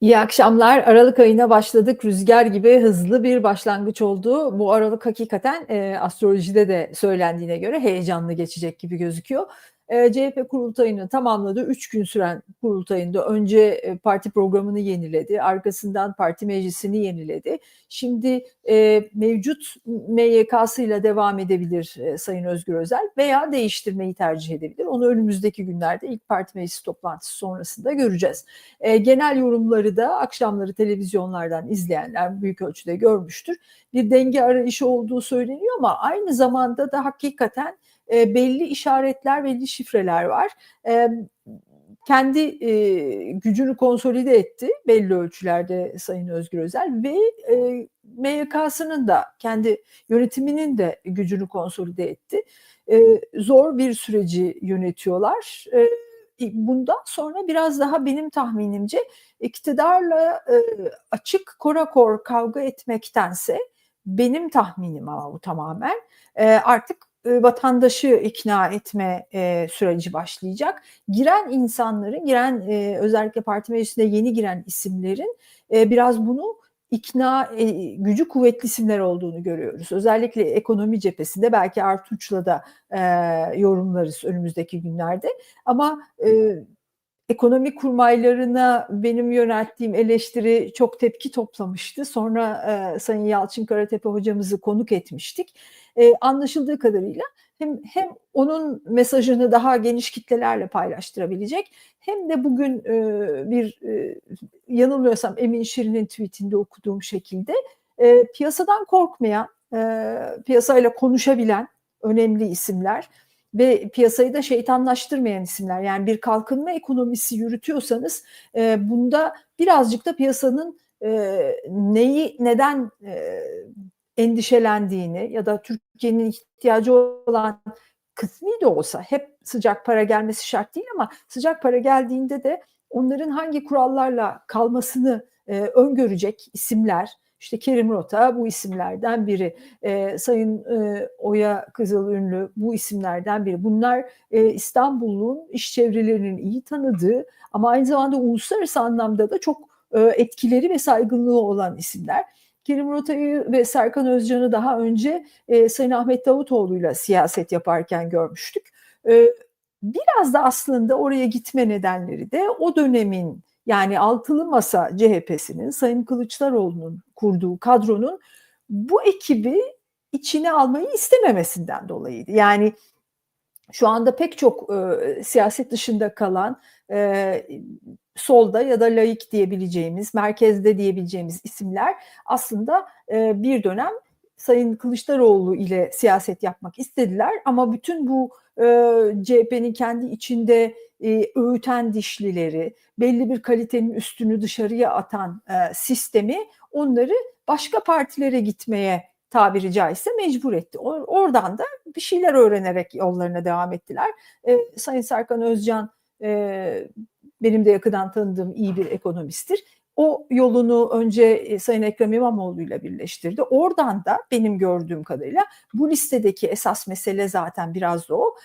İyi akşamlar. Aralık ayına başladık. Rüzgar gibi hızlı bir başlangıç oldu. Bu aralık hakikaten e, astrolojide de söylendiğine göre heyecanlı geçecek gibi gözüküyor. E, CHP kurultayını tamamladı. Üç gün süren kurultayında önce e, parti programını yeniledi. Arkasından parti meclisini yeniledi. Şimdi e, mevcut MYK'sıyla devam edebilir e, Sayın Özgür Özel veya değiştirmeyi tercih edebilir. Onu önümüzdeki günlerde ilk parti meclisi toplantısı sonrasında göreceğiz. E, genel yorumları da akşamları televizyonlardan izleyenler büyük ölçüde görmüştür. Bir denge arayışı olduğu söyleniyor ama aynı zamanda da hakikaten e, belli işaretler, belli şifreler var. E, kendi e, gücünü konsolide etti belli ölçülerde Sayın Özgür Özel ve e, MYK'sının da kendi yönetiminin de gücünü konsolide etti. E, zor bir süreci yönetiyorlar. E, bundan sonra biraz daha benim tahminimce iktidarla e, açık korakor kavga etmektense benim tahminim ama bu tamamen e, artık vatandaşı ikna etme e, süreci başlayacak. Giren insanların, giren e, özellikle parti meclisine yeni giren isimlerin e, biraz bunu ikna e, gücü kuvvetli isimler olduğunu görüyoruz. Özellikle ekonomi cephesinde belki Artunç'la da e, yorumlarız önümüzdeki günlerde. Ama e, ekonomi kurmaylarına benim yönelttiğim eleştiri çok tepki toplamıştı. Sonra e, Sayın Yalçın Karatepe hocamızı konuk etmiştik. E, anlaşıldığı kadarıyla hem hem onun mesajını daha geniş kitlelerle paylaştırabilecek hem de bugün e, bir e, yanılmıyorsam Emin Şirin'in tweetinde okuduğum şekilde e, piyasadan korkmayan, e, piyasayla konuşabilen önemli isimler ve piyasayı da şeytanlaştırmayan isimler. Yani bir kalkınma ekonomisi yürütüyorsanız e, bunda birazcık da piyasanın e, neyi neden e, endişelendiğini ya da Türkiye'nin ihtiyacı olan kısmi de olsa hep sıcak para gelmesi şart değil ama sıcak para geldiğinde de onların hangi kurallarla kalmasını e, öngörecek isimler işte Kerim Rota bu isimlerden biri. E, Sayın e, Oya Kızılünlü bu isimlerden biri. Bunlar e, İstanbul'un iş çevrelerinin iyi tanıdığı ama aynı zamanda uluslararası anlamda da çok e, etkileri ve saygınlığı olan isimler. Kerim Rota'yı ve Serkan Özcan'ı daha önce e, Sayın Ahmet Davutoğlu'yla siyaset yaparken görmüştük. E, biraz da aslında oraya gitme nedenleri de o dönemin yani altılı masa CHP'sinin Sayın Kılıçdaroğlu'nun kurduğu kadronun bu ekibi içine almayı istememesinden dolayıydı. Yani şu anda pek çok e, siyaset dışında kalan e, solda ya da laik diyebileceğimiz, merkezde diyebileceğimiz isimler aslında e, bir dönem Sayın Kılıçdaroğlu ile siyaset yapmak istediler ama bütün bu e, CHP'nin kendi içinde e, öğüten dişlileri, belli bir kalitenin üstünü dışarıya atan e, sistemi onları başka partilere gitmeye tabiri caizse mecbur etti. Or, oradan da bir şeyler öğrenerek yollarına devam ettiler. E, Sayın Serkan Özcan e, benim de yakından tanıdığım iyi bir ekonomisttir. O yolunu önce e, Sayın Ekrem İmamoğlu ile birleştirdi. Oradan da benim gördüğüm kadarıyla bu listedeki esas mesele zaten biraz da o.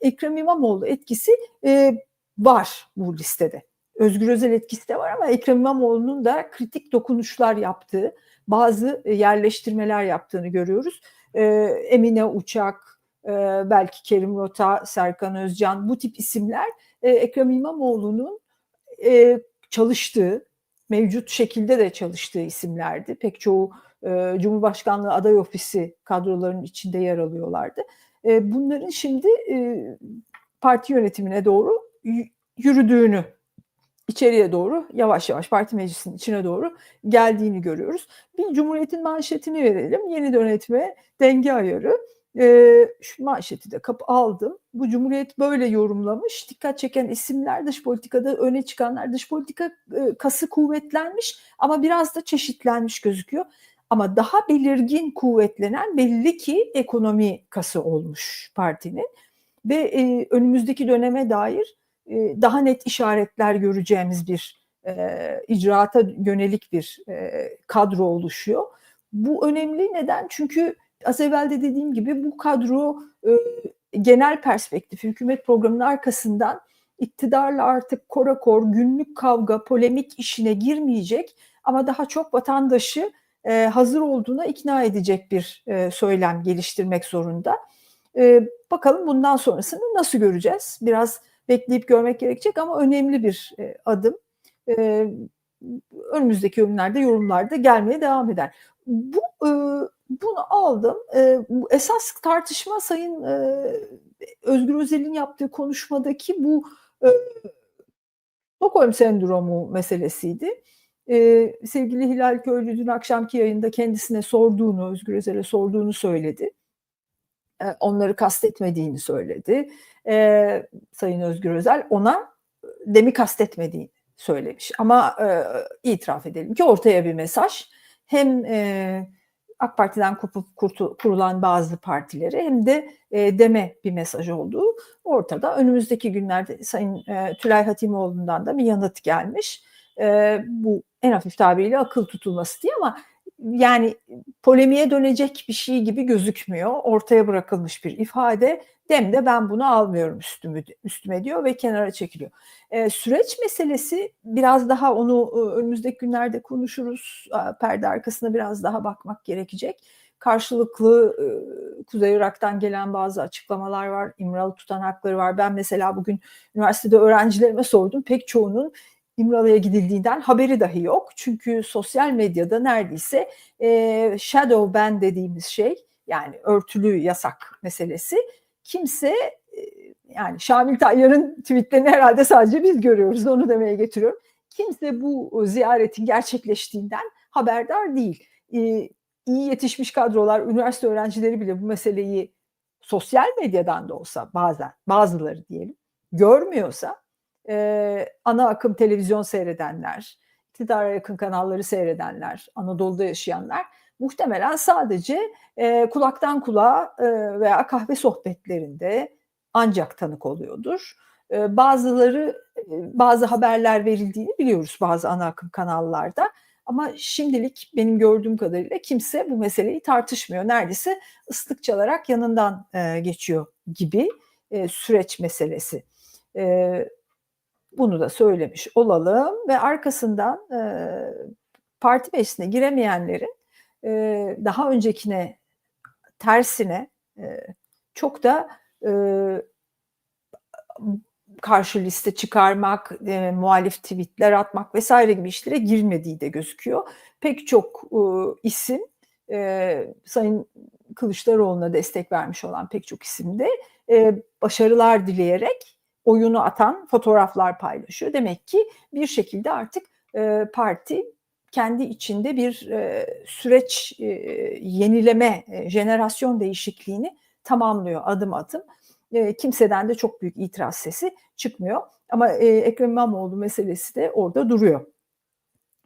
Ekrem İmamoğlu etkisi e, var bu listede. Özgür Özel etkisi de var ama Ekrem İmamoğlu'nun da kritik dokunuşlar yaptığı, bazı e, yerleştirmeler yaptığını görüyoruz. E, Emine Uçak, e, belki Kerim Rota, Serkan Özcan bu tip isimler e, Ekrem İmamoğlu'nun e, çalıştığı, mevcut şekilde de çalıştığı isimlerdi. Pek çoğu e, Cumhurbaşkanlığı aday ofisi kadrolarının içinde yer alıyorlardı. E, bunların şimdi e, parti yönetimine doğru yürüdüğünü, içeriye doğru yavaş yavaş parti meclisinin içine doğru geldiğini görüyoruz. Bir Cumhuriyet'in manşetini verelim. Yeni yönetme denge ayarı. E, şu manşeti de kapı aldım. Bu Cumhuriyet böyle yorumlamış. Dikkat çeken isimler dış politikada öne çıkanlar dış politika e, kası kuvvetlenmiş ama biraz da çeşitlenmiş gözüküyor. Ama daha belirgin kuvvetlenen belli ki ekonomi kası olmuş partinin ve e, önümüzdeki döneme dair e, daha net işaretler göreceğimiz bir e, icraata yönelik bir e, kadro oluşuyor. Bu önemli neden? Çünkü az evvel de dediğim gibi bu kadro e, genel perspektif, hükümet programının arkasından iktidarla artık korakor, günlük kavga, polemik işine girmeyecek ama daha çok vatandaşı e, hazır olduğuna ikna edecek bir e, söylem geliştirmek zorunda. E, bakalım bundan sonrasını nasıl göreceğiz? Biraz bekleyip görmek gerekecek ama önemli bir e, adım. E, önümüzdeki günlerde yorumlarda gelmeye devam eder. Bu e, bunu aldım. Esas tartışma Sayın Özgür Özel'in yaptığı konuşmadaki bu e, Stockholm sendromu meselesiydi. E, sevgili Hilal Köylü dün akşamki yayında kendisine sorduğunu, Özgür Özel'e sorduğunu söyledi. E, onları kastetmediğini söyledi. Sayın Özgür Özel ona demi kastetmediğini söylemiş. Ama itiraf edelim ki ortaya bir mesaj hem e, AK Parti'den kopup kurtu, kurulan bazı partileri hem de e, deme bir mesaj olduğu ortada. Önümüzdeki günlerde Sayın e, Tülay Hatimoğlu'ndan da bir yanıt gelmiş. E, bu en hafif tabiriyle akıl tutulması diye ama yani polemiğe dönecek bir şey gibi gözükmüyor. Ortaya bırakılmış bir ifade. Dem de ben bunu almıyorum üstüme, üstüme diyor ve kenara çekiliyor. E, süreç meselesi biraz daha onu e, önümüzdeki günlerde konuşuruz. Perde arkasına biraz daha bakmak gerekecek. Karşılıklı e, Kuzey Irak'tan gelen bazı açıklamalar var. İmralı tutanakları var. Ben mesela bugün üniversitede öğrencilerime sordum. Pek çoğunun İmralı'ya gidildiğinden haberi dahi yok. Çünkü sosyal medyada neredeyse e, shadow ban dediğimiz şey yani örtülü yasak meselesi kimse e, yani Şamil Tayyar'ın tweetlerini herhalde sadece biz görüyoruz onu demeye getiriyorum. Kimse bu ziyaretin gerçekleştiğinden haberdar değil. E, iyi yetişmiş kadrolar, üniversite öğrencileri bile bu meseleyi sosyal medyadan da olsa bazen bazıları diyelim görmüyorsa e, ana akım televizyon seyredenler, iktidara yakın kanalları seyredenler, Anadolu'da yaşayanlar muhtemelen sadece e, kulaktan kulağa e, veya kahve sohbetlerinde ancak tanık oluyordur. E, bazıları e, bazı haberler verildiğini biliyoruz bazı ana akım kanallarda. Ama şimdilik benim gördüğüm kadarıyla kimse bu meseleyi tartışmıyor. Neredeyse ıslık çalarak yanından e, geçiyor gibi e, süreç meselesi. E, bunu da söylemiş olalım ve arkasından e, parti meclisine giremeyenlerin e, daha öncekine tersine e, çok da e, karşı liste çıkarmak, e, muhalif tweetler atmak vesaire gibi işlere girmediği de gözüküyor. Pek çok e, isim e, Sayın Kılıçdaroğlu'na destek vermiş olan pek çok isim de e, başarılar dileyerek oyunu atan fotoğraflar paylaşıyor. Demek ki bir şekilde artık e, parti kendi içinde bir e, süreç e, yenileme, e, jenerasyon değişikliğini tamamlıyor adım adım. E, kimseden de çok büyük itiraz sesi çıkmıyor. Ama e, Ekrem İmamoğlu meselesi de orada duruyor.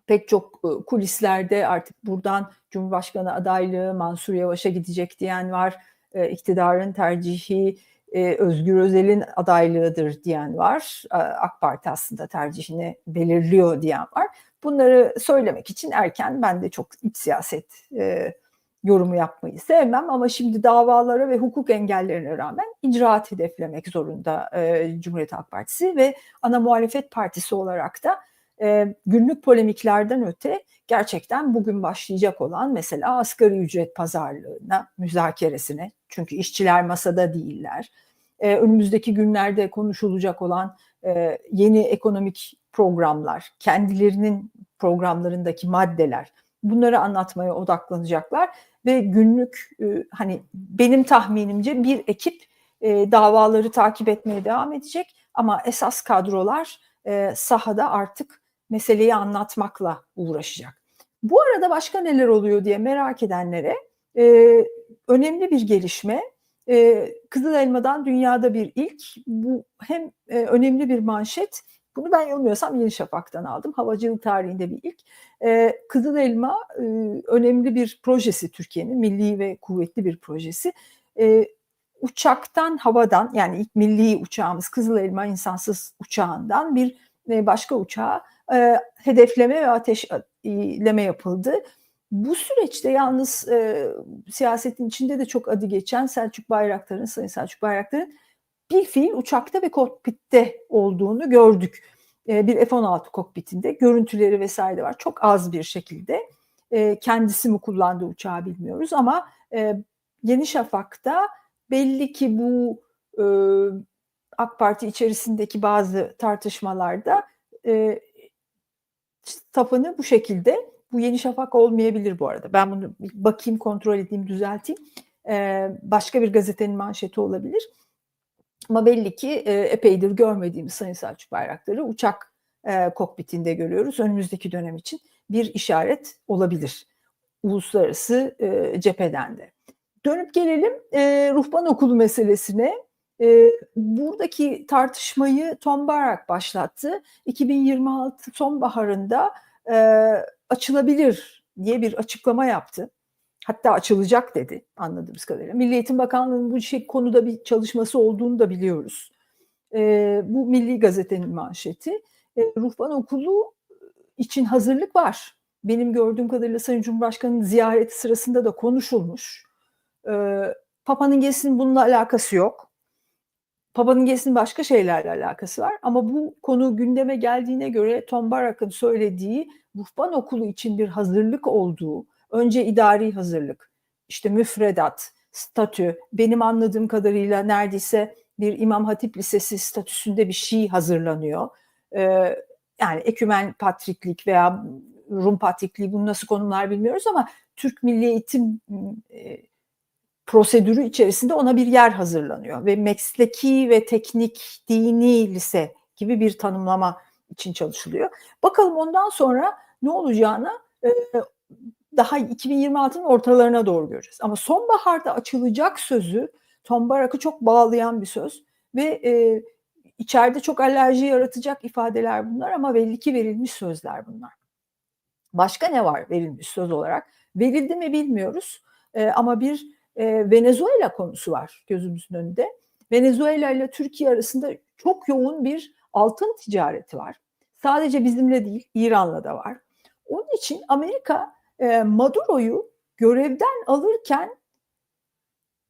Pek çok e, kulislerde artık buradan Cumhurbaşkanı adaylığı Mansur Yavaş'a gidecek diyen var. E, iktidarın tercihi e, Özgür Özel'in adaylığıdır diyen var. AK Parti aslında tercihini belirliyor diyen var. Bunları söylemek için erken ben de çok iç siyaset e, yorumu yapmayı sevmem ama şimdi davalara ve hukuk engellerine rağmen icraat hedeflemek zorunda e, Cumhuriyet Halk Partisi ve ana muhalefet partisi olarak da e, günlük polemiklerden öte gerçekten bugün başlayacak olan mesela asgari ücret pazarlığına, müzakeresine çünkü işçiler masada değiller. E, önümüzdeki günlerde konuşulacak olan e, yeni ekonomik programlar, kendilerinin programlarındaki maddeler bunları anlatmaya odaklanacaklar ve günlük e, hani benim tahminimce bir ekip e, davaları takip etmeye devam edecek ama esas kadrolar e, sahada artık meseleyi anlatmakla uğraşacak. Bu arada başka neler oluyor diye merak edenlere e, önemli bir gelişme. E, Kızıl Elma'dan dünyada bir ilk. Bu hem e, önemli bir manşet. Bunu ben yanılmıyorsam Yeni Şafak'tan aldım. Havacılık tarihinde bir ilk. E, Kızıl Elma e, önemli bir projesi Türkiye'nin. Milli ve kuvvetli bir projesi. E, uçaktan, havadan yani ilk milli uçağımız Kızıl Elma insansız uçağından bir e, başka uçağa e, hedefleme ve ateşleme yapıldı. Bu süreçte yalnız e, siyasetin içinde de çok adı geçen Selçuk Bayraktar'ın, Sayın Selçuk Bayraktar'ın bir fiil uçakta ve kokpitte olduğunu gördük. E, bir F-16 kokpitinde görüntüleri vesaire var. Çok az bir şekilde. E, kendisi mi kullandığı uçağı bilmiyoruz ama e, Yeni Şafak'ta belli ki bu e, AK Parti içerisindeki bazı tartışmalarda e, tapanı bu şekilde. Bu Yeni Şafak olmayabilir bu arada. Ben bunu bakayım, kontrol edeyim, düzelteyim. E, başka bir gazetenin manşeti olabilir. Ama belli ki e, epeydir görmediğimiz Sayın Selçuk Bayraktar'ı uçak e, kokpitinde görüyoruz. Önümüzdeki dönem için bir işaret olabilir. Uluslararası e, cepheden de. Dönüp gelelim e, ruhban okulu meselesine. E, buradaki tartışmayı Tom Barak başlattı. 2026 sonbaharında e, açılabilir diye bir açıklama yaptı. Hatta açılacak dedi anladığımız kadarıyla. Milli Eğitim Bakanlığı'nın bu şey, konuda bir çalışması olduğunu da biliyoruz. E, bu Milli Gazete'nin manşeti. E, ruhban okulu için hazırlık var. Benim gördüğüm kadarıyla Sayın Cumhurbaşkanı'nın ziyareti sırasında da konuşulmuş. E, Papa'nın gezisinin bununla alakası yok. Papa'nın gezisinin başka şeylerle alakası var. Ama bu konu gündeme geldiğine göre Tom Barak'ın söylediği ruhban okulu için bir hazırlık olduğu, önce idari hazırlık, işte müfredat, statü, benim anladığım kadarıyla neredeyse bir İmam Hatip Lisesi statüsünde bir şey hazırlanıyor. Ee, yani ekümen patriklik veya Rum patrikliği bunu nasıl konumlar bilmiyoruz ama Türk Milli Eğitim e, prosedürü içerisinde ona bir yer hazırlanıyor ve mesleki ve teknik dini lise gibi bir tanımlama için çalışılıyor. Bakalım ondan sonra ne olacağını e, daha 2026'nın ortalarına doğru göreceğiz. Ama sonbaharda açılacak sözü Tom Barak'ı çok bağlayan bir söz ve e, içeride çok alerji yaratacak ifadeler bunlar ama belli ki verilmiş sözler bunlar. Başka ne var verilmiş söz olarak? Verildi mi bilmiyoruz e, ama bir e, Venezuela konusu var gözümüzün önünde. Venezuela ile Türkiye arasında çok yoğun bir altın ticareti var. Sadece bizimle değil, İran'la da var. Onun için Amerika e, Maduro'yu görevden alırken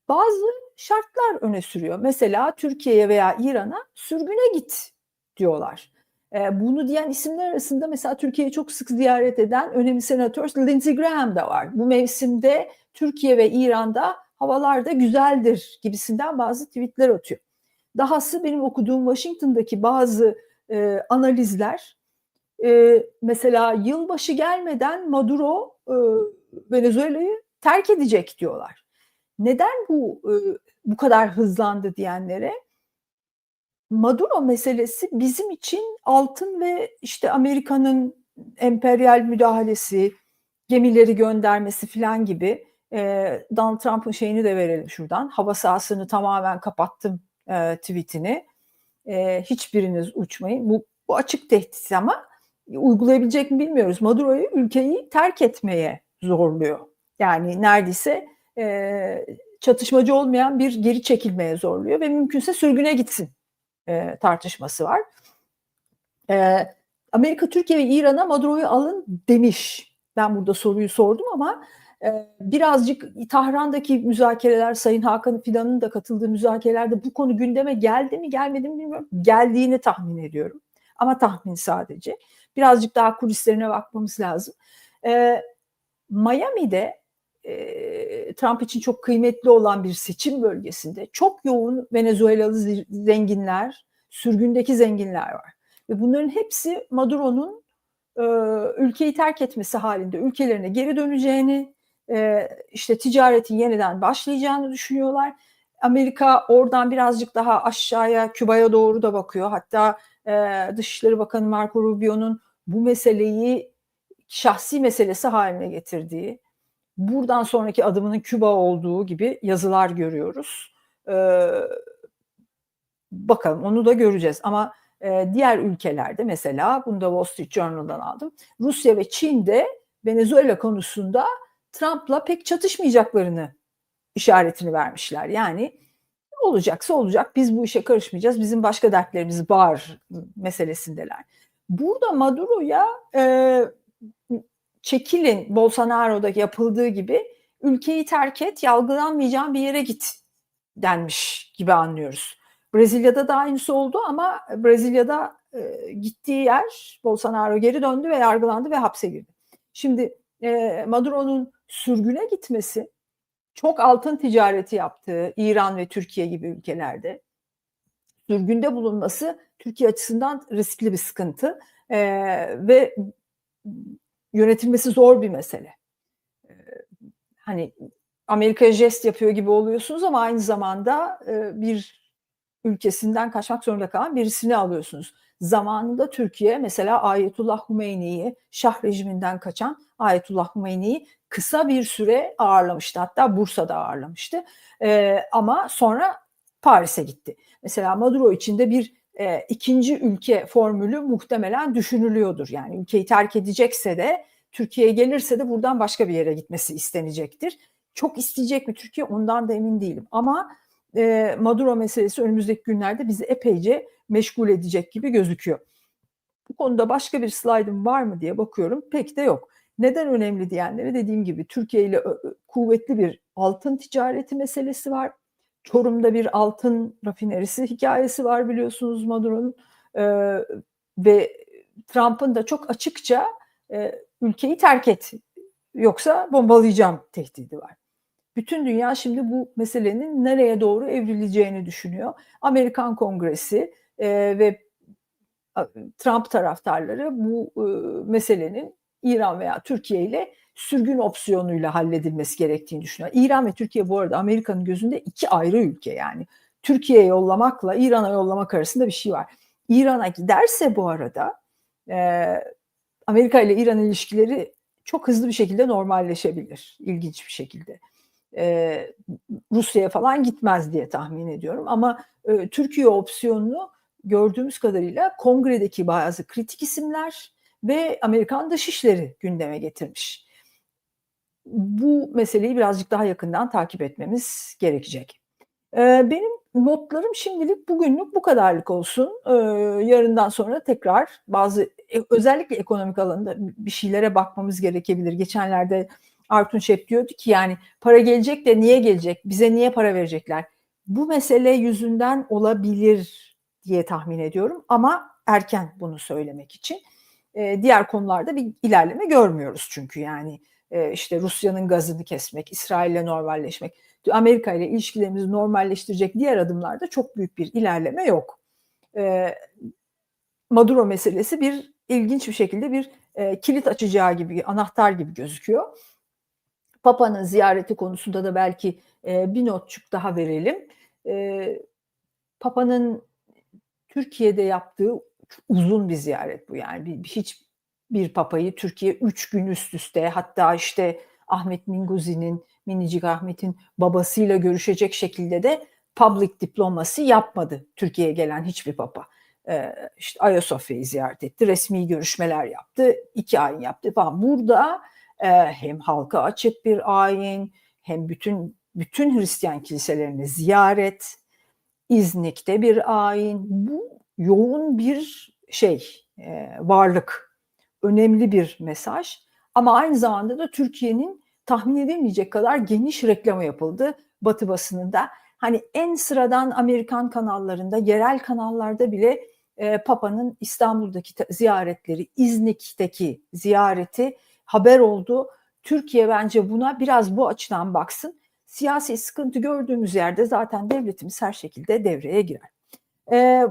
bazı şartlar öne sürüyor. Mesela Türkiye'ye veya İran'a sürgüne git diyorlar. E, bunu diyen isimler arasında mesela Türkiye'yi çok sık ziyaret eden önemli senatör Lindsey Graham da var. Bu mevsimde Türkiye ve İran'da havalar da güzeldir gibisinden bazı tweetler atıyor. Dahası benim okuduğum Washington'daki bazı e, analizler e, mesela yılbaşı gelmeden Maduro e, Venezuela'yı terk edecek diyorlar. Neden bu e, bu kadar hızlandı diyenlere? Maduro meselesi bizim için altın ve işte Amerika'nın emperyal müdahalesi, gemileri göndermesi falan gibi e, Donald Trump'ın şeyini de verelim şuradan. Hava sahasını tamamen kapattım e, tweetini. E, hiçbiriniz uçmayın. Bu, bu açık tehdit ama uygulayabilecek mi bilmiyoruz. Maduro'yu ülkeyi terk etmeye zorluyor. Yani neredeyse e, çatışmacı olmayan bir geri çekilmeye zorluyor ve mümkünse sürgüne gitsin e, tartışması var. E, Amerika, Türkiye ve İran'a Maduro'yu alın demiş. Ben burada soruyu sordum ama e, birazcık Tahran'daki müzakereler, Sayın Hakan Fidan'ın da katıldığı müzakerelerde bu konu gündeme geldi mi gelmedi mi bilmiyorum. Geldiğini tahmin ediyorum. Ama tahmin sadece. Birazcık daha kulislerine bakmamız lazım. E, Miami'de Trump için çok kıymetli olan bir seçim bölgesinde çok yoğun Venezuelalı zenginler, sürgündeki zenginler var. Ve bunların hepsi Maduro'nun ülkeyi terk etmesi halinde ülkelerine geri döneceğini, işte ticaretin yeniden başlayacağını düşünüyorlar. Amerika oradan birazcık daha aşağıya Küba'ya doğru da bakıyor. Hatta Dışişleri Bakanı Marco Rubio'nun bu meseleyi şahsi meselesi haline getirdiği, buradan sonraki adımının Küba olduğu gibi yazılar görüyoruz. Ee, bakalım onu da göreceğiz ama e, diğer ülkelerde mesela bunu da Wall Street Journal'dan aldım. Rusya ve Çin'de Venezuela konusunda Trump'la pek çatışmayacaklarını işaretini vermişler. Yani olacaksa olacak biz bu işe karışmayacağız bizim başka dertlerimiz var meselesindeler. Burada Maduro'ya e, çekilin Bolsonaro'da yapıldığı gibi ülkeyi terk et, yalgılanmayacağın bir yere git denmiş gibi anlıyoruz. Brezilya'da da aynısı oldu ama Brezilya'da e, gittiği yer Bolsonaro geri döndü ve yargılandı ve hapse girdi. Şimdi e, Maduro'nun sürgüne gitmesi çok altın ticareti yaptığı İran ve Türkiye gibi ülkelerde sürgünde bulunması Türkiye açısından riskli bir sıkıntı e, ve yönetilmesi zor bir mesele. E, hani Amerika jest yapıyor gibi oluyorsunuz ama aynı zamanda e, bir ülkesinden kaçmak zorunda kalan birisini alıyorsunuz. Zamanında Türkiye mesela Ayetullah Humeyni'yi, Şah rejiminden kaçan Ayetullah Humeyni'yi kısa bir süre ağırlamıştı. Hatta Bursa'da ağırlamıştı. E, ama sonra Paris'e gitti. Mesela Maduro içinde bir e, ikinci ülke formülü muhtemelen düşünülüyordur. Yani ülkeyi terk edecekse de Türkiye'ye gelirse de buradan başka bir yere gitmesi istenecektir. Çok isteyecek mi Türkiye ondan da emin değilim. Ama e, Maduro meselesi önümüzdeki günlerde bizi epeyce meşgul edecek gibi gözüküyor. Bu konuda başka bir slaydım var mı diye bakıyorum. Pek de yok. Neden önemli diyenlere dediğim gibi Türkiye ile kuvvetli bir altın ticareti meselesi var. Çorum'da bir altın rafinerisi hikayesi var biliyorsunuz Maduro'nun ee, ve Trump'ın da çok açıkça e, ülkeyi terk et yoksa bombalayacağım tehdidi var. Bütün dünya şimdi bu meselenin nereye doğru evrileceğini düşünüyor. Amerikan Kongresi e, ve Trump taraftarları bu e, meselenin İran veya Türkiye ile sürgün opsiyonuyla halledilmesi gerektiğini düşünüyor. İran ve Türkiye bu arada Amerika'nın gözünde iki ayrı ülke yani. Türkiye'ye yollamakla İran'a yollamak arasında bir şey var. İran'a giderse bu arada e, Amerika ile İran ilişkileri çok hızlı bir şekilde normalleşebilir. İlginç bir şekilde. E, Rusya'ya falan gitmez diye tahmin ediyorum. Ama e, Türkiye opsiyonunu gördüğümüz kadarıyla kongredeki bazı kritik isimler ve Amerikan Dışişleri gündeme getirmiş. Bu meseleyi birazcık daha yakından takip etmemiz gerekecek. Ee, benim notlarım şimdilik bugünlük bu kadarlık olsun. Ee, yarından sonra tekrar bazı e, özellikle ekonomik alanında bir şeylere bakmamız gerekebilir. Geçenlerde Artunç hep diyordu ki yani para gelecek de niye gelecek? Bize niye para verecekler? Bu mesele yüzünden olabilir diye tahmin ediyorum ama erken bunu söylemek için. E, diğer konularda bir ilerleme görmüyoruz çünkü yani e, işte Rusya'nın gazını kesmek, İsrail'le normalleşmek, Amerika ile ilişkilerimizi normalleştirecek diğer adımlarda çok büyük bir ilerleme yok. E, Maduro meselesi bir ilginç bir şekilde bir e, kilit açacağı gibi, anahtar gibi gözüküyor. Papa'nın ziyareti konusunda da belki e, bir notçuk daha verelim. Papa'nın Türkiye'de yaptığı uzun bir ziyaret bu yani hiç bir papayı Türkiye üç gün üst üste hatta işte Ahmet Minguzi'nin Minicik Ahmet'in babasıyla görüşecek şekilde de public diplomasi yapmadı Türkiye'ye gelen hiçbir papa. Ee, işte Ayasofya'yı ziyaret etti, resmi görüşmeler yaptı, iki ayin yaptı falan. Burada e, hem halka açık bir ayin, hem bütün bütün Hristiyan kiliselerini ziyaret, İznik'te bir ayin. Bu yoğun bir şey, e, varlık, önemli bir mesaj. Ama aynı zamanda da Türkiye'nin tahmin edemeyecek kadar geniş reklamı yapıldı Batı basınında. Hani en sıradan Amerikan kanallarında, yerel kanallarda bile e, Papa'nın İstanbul'daki ziyaretleri, İznik'teki ziyareti haber oldu. Türkiye bence buna biraz bu açıdan baksın. Siyasi sıkıntı gördüğümüz yerde zaten devletimiz her şekilde devreye girer. E,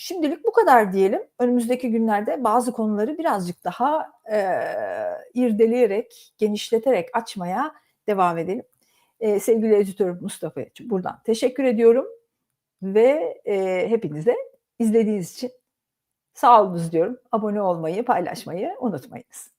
Şimdilik bu kadar diyelim. Önümüzdeki günlerde bazı konuları birazcık daha e, irdeleyerek, genişleterek açmaya devam edelim. E, sevgili editörüm Mustafa'ya buradan teşekkür ediyorum ve e, hepinize izlediğiniz için sağ olunuz diyorum. Abone olmayı, paylaşmayı unutmayınız.